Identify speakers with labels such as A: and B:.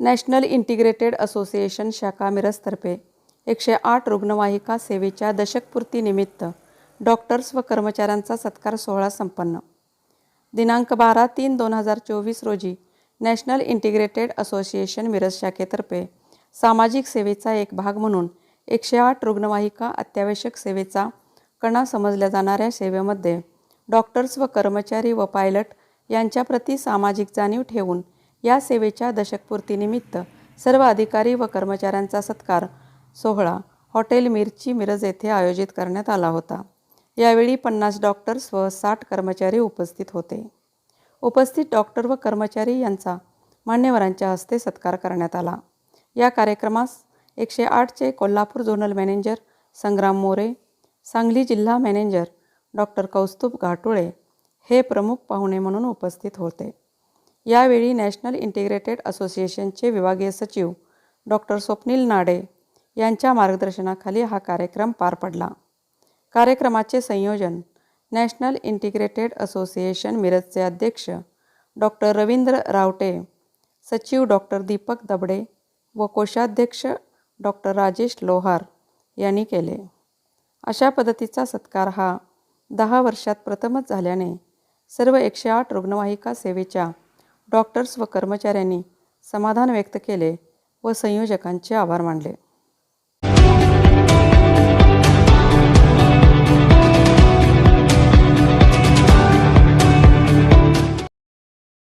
A: National integrated association शाखा मिरजतर्फे एकशे आठ रुग्णवाहिका सेवेच्या दशकपूर्तीनिमित्त डॉक्टर्स व कर्मचाऱ्यांचा सत्कार सोहळा संपन्न. दिनांक बारा तीन दोन हजार चोवीस रोजी नॅशनल इंटिग्रेटेड असोसिएशन मिरज शाखेतर्फे सामाजिक सेवेचा एक भाग म्हणून एकशे आठ रुग्णवाहिका अत्यावश्यक सेवेचा कणा समजल्या जाणाऱ्या सेवेमध्ये डॉक्टर्स व कर्मचारी व पायलट यांच्याप्रती सामाजिक जाणीव ठेवून या सेवेच्या दशकपूर्तीनिमित्त सर्व अधिकारी व कर्मचाऱ्यांचा सत्कार. सोहळा हॉटेल मिरची मिरज येथे आयोजित करण्यात आला होता. यावेळी पन्नास डॉक्टर्स व साठ कर्मचारी उपस्थित होते. उपस्थित डॉक्टर व कर्मचारी यांचा मान्यवरांच्या हस्ते सत्कार करण्यात आला. या कार्यक्रमास एकशे आठचे कोल्हापूर झोनल मॅनेजर संग्राम मोरे सांगली जिल्हा मॅनेजर डॉक्टर कौस्तुभ घाटुळे हे प्रमुख पाहुणे म्हणून उपस्थित होते. यावेळी नॅशनल इंटिग्रेटेड असोसिएशनचे विभागीय सचिव डॉक्टर स्वप्नील नाडे यांच्या मार्गदर्शनाखाली हा कार्यक्रम पार पडला. कार्यक्रमाचे संयोजन नॅशनल इंटिग्रेटेड असोसिएशन मिरजचे अध्यक्ष डॉक्टर रवींद्र रावटे सचिव डॉक्टर दीपक दबडे व कोषाध्यक्ष डॉक्टर राजेश लोहार यांनी केले. अशा पद्धतीचा सत्कार हा दहा वर्षात प्रथमच झाल्याने सर्व एकशे आठ रुग्णवाहिका सेवेच्या डॉक्टर्स व कर्मचाऱ्यांनी समाधान व्यक्त केले व संयोजकांचे आभार मानले.